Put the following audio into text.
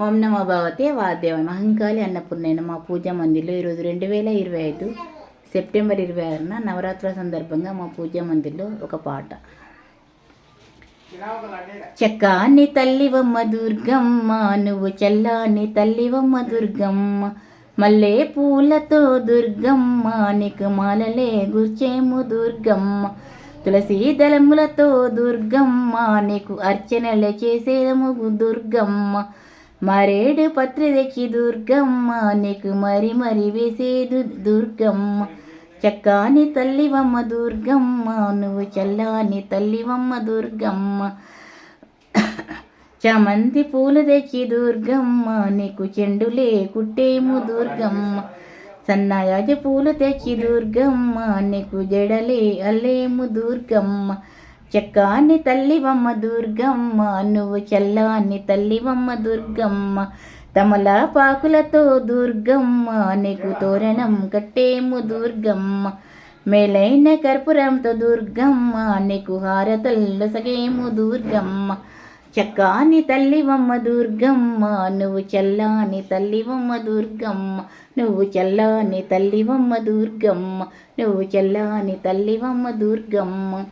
ఓం నమో భగవతే వాదేవ మహంకాళి అన్నపూర్ణైన మా పూజా మందిర్లో ఈరోజు రెండు వేల ఇరవై ఐదు సెప్టెంబర్ ఇరవై ఆరున నవరాత్రుల సందర్భంగా మా పూజా మందిర్లో ఒక పాట. చక్కాని తల్లివమ్మ దుర్గమ్మ నువ్వు చల్లాని తల్లివమ్మ దుర్గమ్మ మల్లే పూలతో దుర్గమ్మ నీకు మాలలే గుర్చేము దుర్గమ్మ తులసి దళములతో దుర్గమ్మ నీకు అర్చనలే చేసేదము దుర్గమ్మ మరేడు పత్రి తెచ్చి దుర్గమ్మ నీకు మరి మరి వేసేదు దుర్గమ్మ. చక్కాని తల్లివమ్మ దుర్గమ్మ నువ్వు చల్లాని తల్లివమ్మ దుర్గమ్మ. చామంతి పూలు తెచ్చి దుర్గమ్మ నీకు చెండులే కుట్టేము దుర్గమ్మ. సన్నాయాజ పూలు తెచ్చి దుర్గమ్మ నీకు జడలే అల్లేము దుర్గమ్మ. చక్కాని తల్లివమ్మ దుర్గమ్మ నువ్వు చల్లాని తల్లివమ్మ దుర్గమ్మ తమలాపాకులతో దుర్గమ్మ నీకు తోరణం కట్టేము దుర్గమ్మ మేలైన కర్పూరంతో దుర్గమ్మ నీకు హారతల్లో సగేము దుర్గమ్మ చక్కాని తల్లివమ్మ దుర్గమ్మ నువ్వు చల్లాని తల్లివమ్మ దుర్గమ్మ నువ్వు చల్లాని తల్లివమ్మ దుర్గమ్మ నువ్వు చల్లాని తల్లివమ్మ దుర్గమ్మ.